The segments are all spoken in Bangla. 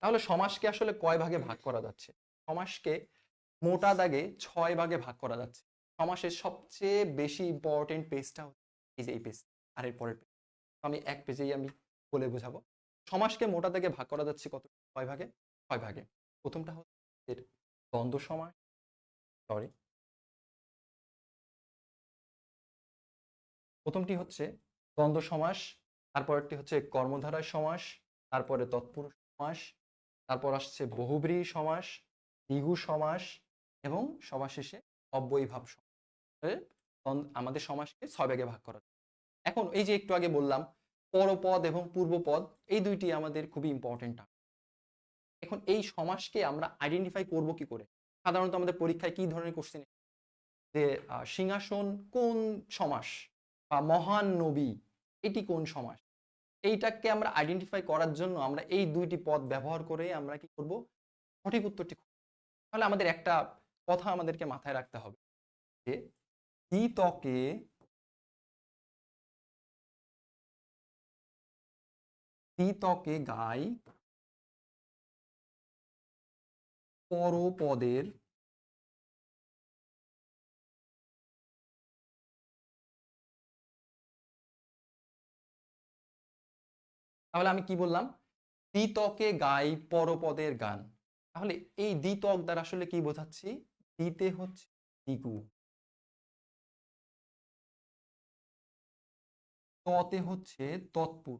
তাহলে সমাসকে আসলে কয় ভাগে ভাগ করা যাচ্ছে? সমাসকে মোটা দাগে ছয় ভাগে ভাগ করা যাচ্ছে। সমাসের সবচেয়ে বেশি ইম্পর্টেন্ট পেজটা এই যে এই পেজ আর এর পরের পেজ আমি এক পেজেই আমি বলে বোঝাবো। সমাসকে মোটা দাগে ভাগ করা যাচ্ছে কত? কয় ভাগে? ছয় ভাগে। প্রথমটা হচ্ছে দ্বন্দ্ব সমাস সরি প্রথমটি হচ্ছে দ্বন্দ্ব সমাস তারপরটি হচ্ছে কর্মধারায় সমাস, তারপরে তৎপুরুষ সমাস, তারপর আসছে বহুব্রীহি সমাস, দ্বিগু সমাস এবং সবার শেষে অব্যয়ীভাব সমাস। আমাদের সমাসকে ছয় ভাগে ভাগ করা। এখন এই যে একটু আগে বললাম, পরপদ এবং পূর্বপদ, এই দুইটি আমাদের খুবই ইম্পর্টেন্ট এখন এই সমাসকে আমরা আইডেন্টিফাই করব কি করে? সাধারণত আমাদের পরীক্ষায় কি ধরনের কোশ্চেন যে সিংহাসন কোন সমাস? বা মহান নবী, এটি কোন সমাস? এইটাকে আমরা আইডেন্টিফাই করার জন্য আমরা এই দুইটি পদ ব্যবহার করে আমরা কি করব সঠিক উত্তরটি। তাহলে আমাদের একটা কথা আমাদেরকে মাথায় রাখতে হবে যে দ্বিতকে দ্বিতকে গাই পরপদের তাহলে আমি কি বললাম? দ্বিতকে গাই পরপদের গান। তাহলে এই দ্বিতক দ্বারা আসলে কি বোঝাচ্ছি? দ্বিতে হচ্ছে দ্বিগু ততে হচ্ছে তৎপুর।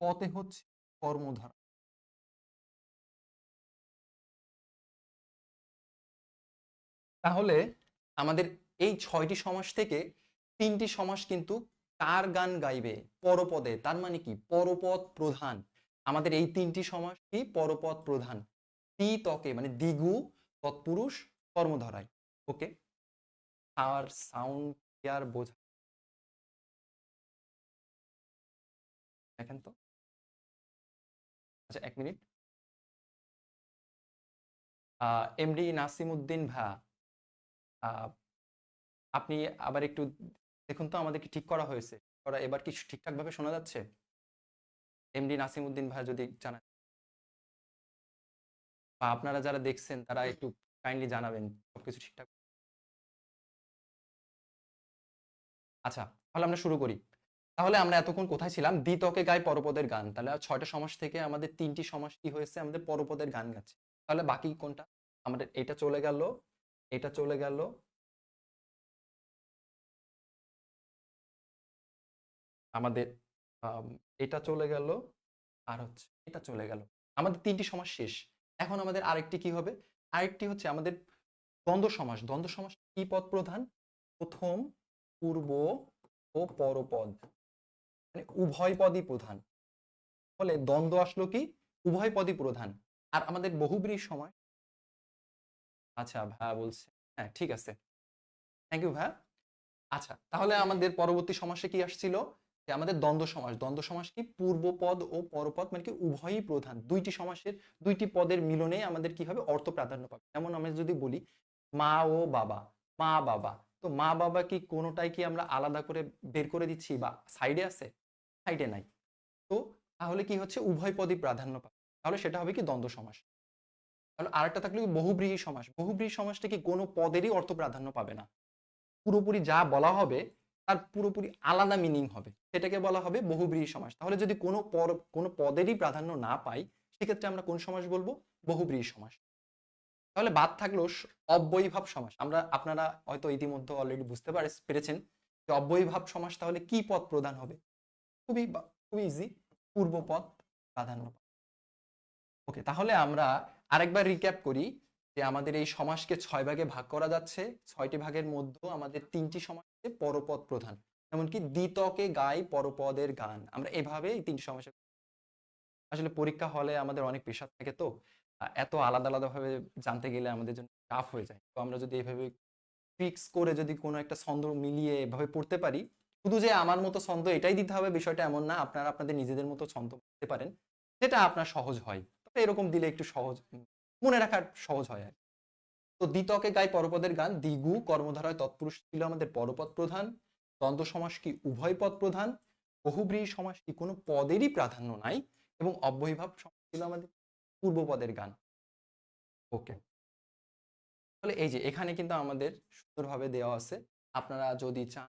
পতে হচ্ছে কর্মধারা। তাহলে আমাদের এই ছয়টি সমাস থেকে তিনটি সমাস কিন্তু কার গান গাইবে পরপদে। তার মানে কি? পরপদ প্রধান। আমাদের এই তিনটি সমাস কি? পরপদ প্রধান। তি তকে মানে দ্বিগু তৎপুরুষ কর্মধারায়। ওকে? আর সাউন্ড ক্লিয়ার বোঝা দেখেন তো। আচ্ছা এক মিনিট। এমডি নাসিম উদ্দিন ভা আপনি আবার একটু দেখুন তো আমাদের কি ঠিক করা হয়েছে? করা এবার কি ঠিকঠাক ভাবে শোনা যাচ্ছে? এমডি নাসিম উদ্দিন ভাই যদি জানান। বা আপনারা যারা দেখছেন, তারা একটু কাইন্ডলি জানাবেন, সবকিছু ঠিকঠাক। আচ্ছা তাহলে আমরা শুরু করি। তাহলে আমরা এতক্ষণ কোথায় ছিলাম? দ্বিতকে গায় পরপদের গান। তাহলে ছয়টা সমাস থেকে আমাদের তিনটি সমাস কি হয়েছে? আমাদের পরপদের গান গাচ্ছে। তাহলে বাকি কোনটা? আমাদের এটা চলে গেল, এটা চলে গেল আমাদের আম, এটা চলে গেল আর হচ্ছে এটা চলে গেল। আমাদের তিনটি সমাজ শেষ। এখন আমাদের আরেকটি কি হবে? আরেকটি হচ্ছে আমাদের দ্বন্দ্ব সমাস দ্বন্দ্ব সমাস কি পদ প্রধান? প্রথম পূর্ব ও পরপদ। মানে উভয় পদই প্রধান। ফলে দ্বন্দ্ব আসলো কি? উভয় পদই প্রধান। আর আমাদের বহুব্রীহি সময় আচ্ছা ভাইয়া বলছে। হ্যাঁ ঠিক আছে। থ্যাংক ইউ ভাইয়া আচ্ছা তাহলে আমাদের পরবর্তী সমাসে কি আসছিল? আমাদের দ্বন্দ্ব সমাস দ্বন্দ্ব সমাস কি? পূর্বপদ ও পরপদ মানে কি? উভয়ই প্রধান। দুইটি সমাসের, দুইটি পদের মিলনে আমাদের কি হবে? অর্থ প্রাধান্য পাবে। যেমন আমরা যদি বলি, মা ও বাবা, মা বাবা, তো মা বাবা কি কোনোটাই কি আমরা আলাদা করে বের করে দিচ্ছি বা সাইডে আছে? সাইডে নাই। তো তাহলে কি হচ্ছে? উভয় পদই প্রাধান্য পাবে। তাহলে সেটা হবে কি? দ্বন্দ্ব সমাস। তাহলে আরেকটা থাকলে কি? বহুব্রীহি সমাস। বহুব্রীহি সমাসটা কি কোনো পদেরই অর্থ প্রাধান্য পাবে না। পুরোপুরি যা বলা হবে তার পুরোপুরি আলাদা মিনিং হবে। সেটাকে বলা হবে বহুব্রীহি সমাস। তাহলে যদি কোনো পর কোনো পদেরই প্রাধান্য না পাই, সেক্ষেত্রে আমরা কোন সমাস বলব? বহুব্রীহি সমাস। তাহলে বাদ থাকল অব্যয়ীভাব সমাস। আমরা আপনারা হয়তো ইতিমধ্যে অলরেডি বুঝতে পারে পেরেছেন যে অব্যয়ীভাব সমাস তাহলে কি পদ প্রধান হবে? খুবই খুবই ইজি পূর্বপদ প্রাধান্য ওকে তাহলে আমরা আরেকবার রিক্যাপ করি। যে আমাদের এই সমাসকে ছয় ভাগে ভাগ করা যাচ্ছে। ছয়টি ভাগের মধ্যে আমাদের তিনটি সমাসে পরপদ প্রধান। এমনকি দ্বিতকে গাই পরপদের গান। আমরা এভাবে এই তিনটি সমাসে আসলে পরীক্ষা হলে আমাদের অনেক প্রেশার থাকে তো। এত আলাদা আলাদা ভাবে জানতে গেলে আমাদের জন্য টাফ হয়ে যায়। তো আমরা যদি এভাবে ফিক্স করে যদি কোনো একটা ছন্দ মিলিয়ে এভাবে পড়তে পারি, শুধু যে আমার মতো ছন্দ এটাই দিতে হবে বিষয়টা এমন না, আপনারা আপনাদের নিজেদের মতো ছন্দ দিতে পারেন। যেটা আপনার সহজ হয়। তবে এরকম দিলে একটু সহজ মনে রাখার সহজ হয় আর। তো দ্বিতকে গায় পরপদের গান, দ্বিগু কর্মধারায় তৎপুরুষ ছিল আমাদের পরপদ প্রধান, দ্বন্দ্ব সমাস কি উভয় পদ প্রধান বহুব্রীহি সমাস কি কোনো পদেরই প্রাধান্য নাই এবং অব্যয়ীভাব সমাস ছিল আমাদের পূর্বপদের গান। ওকে। তাহলে এই যে এখানে কিন্তু আমাদের সুন্দরভাবে দেওয়া আছে, আপনারা যদি চান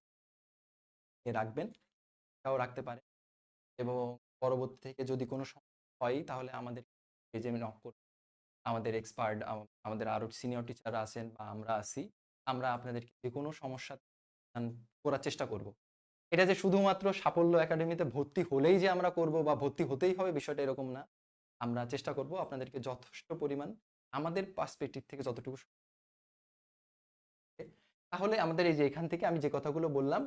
রাখবেন তাও রাখতে পারে এবং পরবর্তী থেকে যদি কোনো সমস্যা হয় তাহলে আমাদের পেজে নক করুন আমাদের এক্সপার্ট আমাদের আরও সিনিয়র টিচার আছেন বা আমরা আছি, আমরা আপনাদেরকে যে কোনো সমস্যা করার চেষ্টা করব। এটা যে শুধুমাত্র সাফল্য একাডেমিতে ভর্তি হলেই যে আমরা করব বা ভর্তি হতেই হবে বিষয়টা এরকম না। আমরা চেষ্টা করব আপনাদেরকে যথেষ্ট পরিমাণ আমাদের পার্সপেক্টিভ থেকে যতটুকু তাহলে আমাদের এই যে এখান থেকে আমি যে কথাগুলো বললাম